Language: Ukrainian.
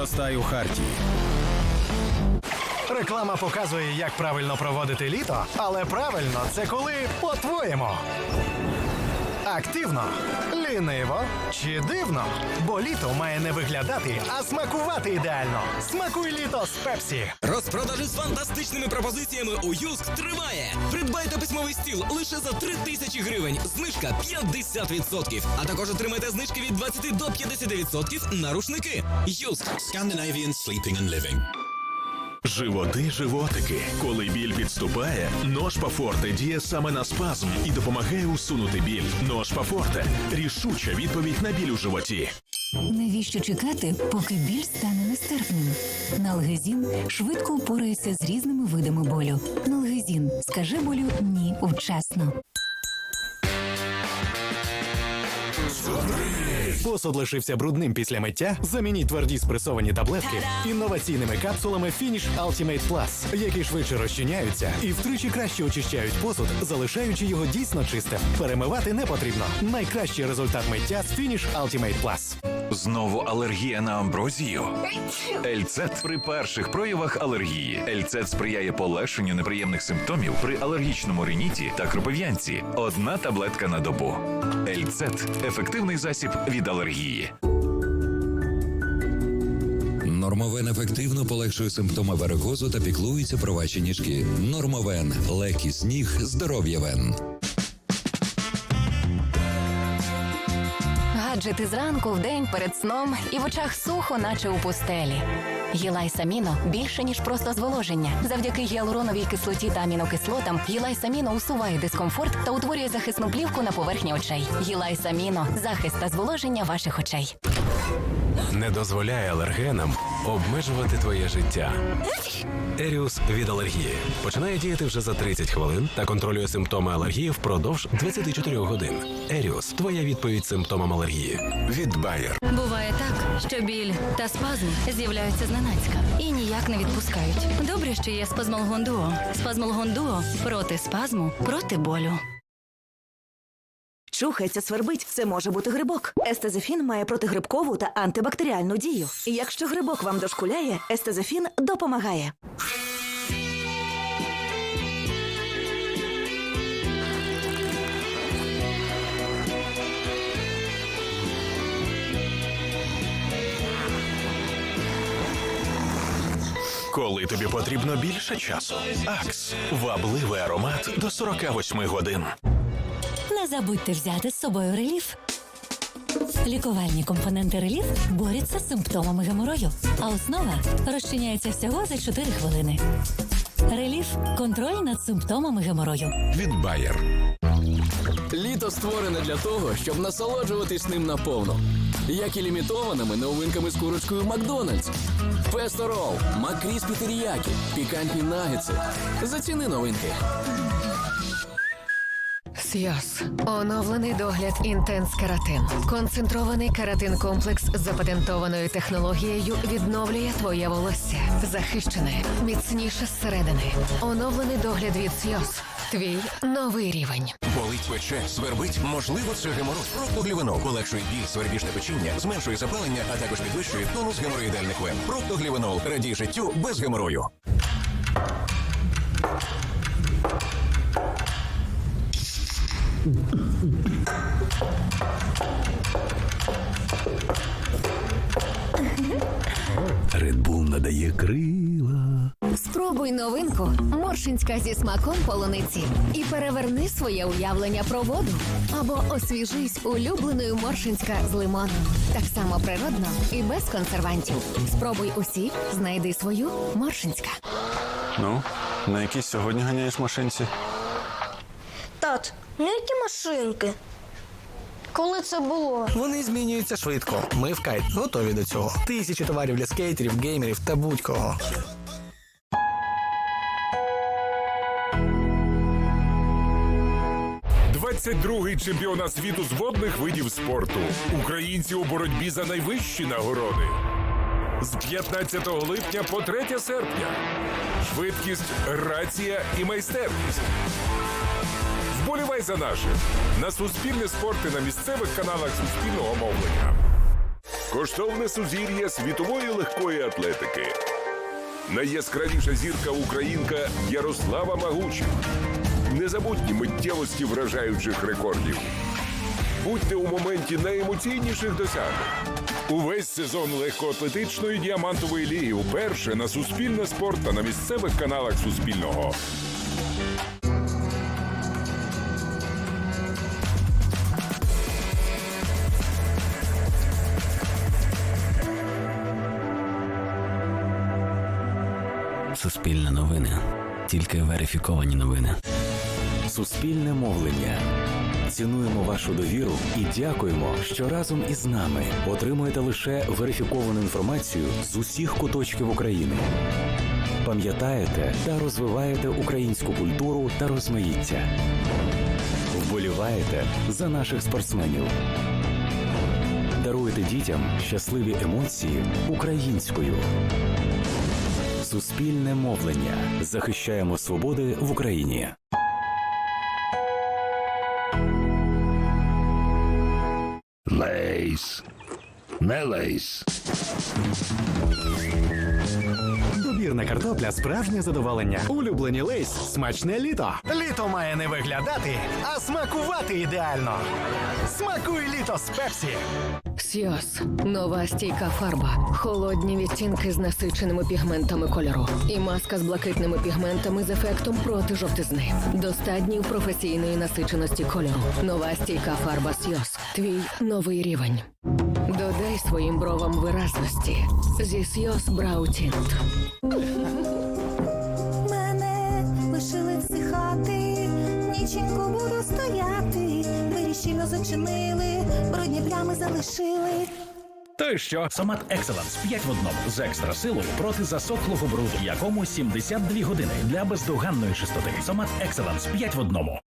Зростай у харті. Реклама показує, як правильно проводити літо, але правильно це коли по-твоєму. Активно, ліниво чи дивно. Бо літо має не виглядати, а смакувати ідеально. Смакуй літо з Пепсі. Розпродажі з фантастичними пропозиціями у Юск триває. Придбайте письмовий стіл лише за 3 тисячі гривень. Знижка 50%. А також отримайте знижки від 20 до 50% на рушники. Юск. Scandinavian sleeping and living. Животи, животики. Коли біль підступає, ножпа форте діє саме на спазм і допомагає усунути біль. Ножпа форте рішуча відповідь на біль у животі. Навіщо чекати, поки біль стане нестерпним? Налгезін швидко упорається з різними видами болю. Налгезін скаже болю ні вчасно. Посуд лишився брудним після миття. Замініть тверді спресовані таблетки інноваційними капсулами Finish Ultimate Plus, які швидше розчиняються і втричі краще очищають посуд, залишаючи його дійсно чистим. Перемивати не потрібно. Найкращий результат миття з Finish Ultimate Plus. Знову алергія на амброзію. Ельцет при перших проявах алергії. Ельцет сприяє полегшенню неприємних симптомів при алергічному риніті та кропив'янці. Одна таблетка на добу. Ельцет ефективний засіб від алергії. Нормовен ефективно полегшує симптоми варикозу та піклується про ваші ніжки. Нормовен легкий сніг, здоров'я вен. Гаджети зранку, в день перед сном і в очах сухо, наче у пустелі. Гілай Саміно більше ніж просто зволоження. Завдяки гіалуроновій кислоті та амінокислотам Гілай Саміно усуває дискомфорт та утворює захисну плівку на поверхні очей. Гілай Саміно захист та зволоження ваших очей. Не дозволяє алергенам обмежувати твоє життя. Еріус від алергії починає діяти вже за 30 хвилин та контролює симптоми алергії впродовж 24 годин. Еріус твоя відповідь симптомам алергії. Від Bayer. Буває так, що біль та спазм з'являються зненацька і ніяк не відпускають. Добре, що є спазмолгон дуо. Спазмолгон дуо проти спазму, проти болю. Чухається, свербить, це може бути грибок. Естезефін має протигрибкову та антибактеріальну дію. Якщо грибок вам дошкуляє, естезефін допомагає. Коли тобі потрібно більше часу. Акс вабливий аромат до 48 годин. Не забудьте взяти з собою реліф. Лікувальні компоненти реліф борються з симптомами геморою, а основа розчиняється всього за 4 хвилини. Реліф контроль над симптомами геморою. Від Bayer. Літо створене для того, щоб насолоджуватись ним наповно. Як і лімітованими новинками з курочкою Макдональдс. Песто Рол, Макріспі теріякі, пікантні нагетси. Заціни новинки. Сіос. Оновлений догляд Інтенс Каратин. Концентрований каратин комплекс з запатентованою технологією відновлює твоє волосся. Захищене, міцніше зсередини. Оновлений догляд від Сіос. Твій новий рівень. Болить пече, свербить, можливо, це геморой. Проктоглівенол полегшує біль, свербіжне печіння, зменшує запалення, а також підвищує тонус геморроїдальних вен. Проктоглівенол радій життю без геморою. Редбул надає крила. Спробуй новинку Моршинська зі смаком полуниці і переверни своє уявлення про воду. Або освіжись улюбленою Моршинська з лимоном. Так само природно і без консервантів. Спробуй усі, знайди свою Моршинська. Ну, на якій сьогодні ганяєш машинці? Ну які машинки? Коли це було? Вони змінюються швидко. Ми в кайт готові до цього. Тисячі товарів для скейтерів, геймерів та будь-кого. й чемпіонат світу з водних видів спорту. Українці у боротьбі за найвищі нагороди. З 15 липня по 3 серпня. Швидкість, грація і майстерність. Вболівай за наших на суспільне спорти на місцевих каналах суспільного мовлення. Коштовне сузір'я світової легкої атлетики. Найяскравіша зірка українка Ярослава Магучі. Незабутні миттєвості вражаючих рекордів. Будьте у моменті найемоційніших досягнень. Увесь сезон легкоатлетичної діамантової ліги вперше на Суспільне спорт та на місцевих каналах Суспільного. Суспільне новини. Тільки верифіковані новини. Суспільне мовлення. Цінуємо вашу довіру і дякуємо, що разом із нами отримуєте лише верифіковану інформацію з усіх куточків України. Пам'ятаєте та розвиваєте українську культуру та розмаїття. Вболіваєте за наших спортсменів. Даруєте дітям щасливі емоції українською. Суспільне мовлення. Захищаємо свободи в Україні. Лейс. Не лейс. Добірна картопля справжнє задоволення. Улюблені лейс смачне літо. Літо має не виглядати, а смакувати ідеально. Смакуй літо з пепсі. Сйоз нова стійка фарба, холодні відтінки з насиченими пігментами кольору і маска з блакитними пігментами з ефектом проти жовтизни. До стаднів професійної насиченості кольору. Нова стійка фарба Сйоз. Твій новий рівень. Додай своїм бровам виразності зі Сйоз Брау Тінт. Зачинили, брудні плями залишили. То й що? Сомат Екселенс 5 в одному з екстра силою проти засохлого бруду, якому 72 години для бездоганної чистоти. Сомат Екселенс 5 в одному.